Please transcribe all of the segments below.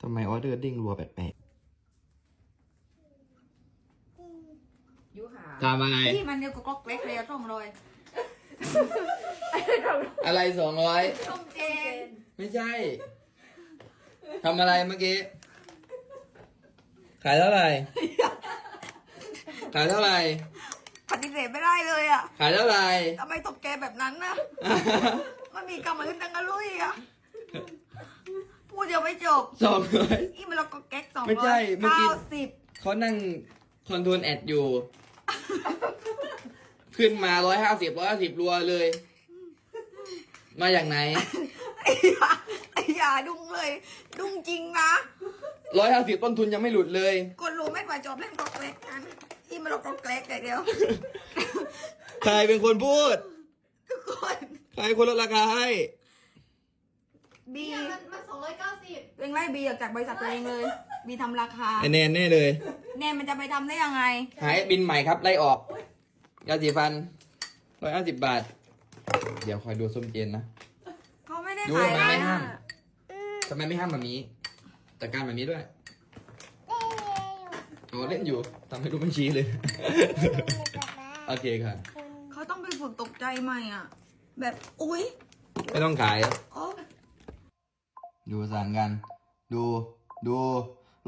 ทำไมออเดอร์ดิ้งรัวแปลกยูหาๆทำอะไร ที่มันเดียวกับก๊อกเล็กเลยอะต้มเลยอะไรสองร้อย ต้มเจนไม่ใช่ ทำอะไรเมื่อกี้ ขายเท่าไหร่ ขายเท่าไหร่ ปฏิเสธไม่ได้เลยอะขายเท่าไหร่ ทำไมตกแกแบบนั้นนะ มันมีกำมือตังกะลุยอะพูดเดี ยวไม่จบสองร้อย อีมันเราก็แก๊กสองไม่ใช่เมื่อกี้ เก้าสิบเขานั่งคอนโทรลแอดอยู่ ขึ้นมาร้อยห้าสิบร้อยห้าสิบรัวเลย มาจากไหนไอ้ยาไอ้ยาดุ้งเลย ดุ้งจริงนะร้อยห้าสิบต้นทุนยังไม่หลุดเลย กดรู้ไม่กว่าจบเล่นก๊อกเล็กกันอีมันเราก็แก๊กอย่างเดียวใครเป็นคนพูดทุกคน ใครคนลดราคาให้ บีเนี่ยมันมันสองร้อยเก้าสิบเองไล่บีออกจากบริษัทตัวเองเลย บีทำราคา ไอแนนแน่เลย แน่มันจะไปทำได้ยังไง หายบินใหม่ครับ ไล่ออกยาสีฟันร้อยห้าสิบบาท เดี๋ยวคอยดูส้มเจนนะ เขาไม่ได้ดูขายทำไมไม่นะห้าม ทำไมไม่ห้ามแบบนี้จัดการแบบนี้ด้วยโอ้เล่นอยู่ทำให้รู้ไม่ชี้เลย โอเคค่ะ เขาต้องไปฝึกตกใจใหม่อะ แบบ อุ้ยไม่ต้องขาย โอ้ ดูสั่งกัน ดูดู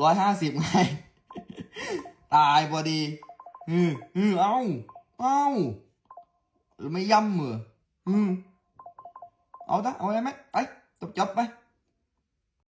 ร้อยห้าสิบไง ตายพอดีอืออือเอาเอาไม่ย่ำเหรออือเอาตะเอาอะไรไหมไปจบจบไป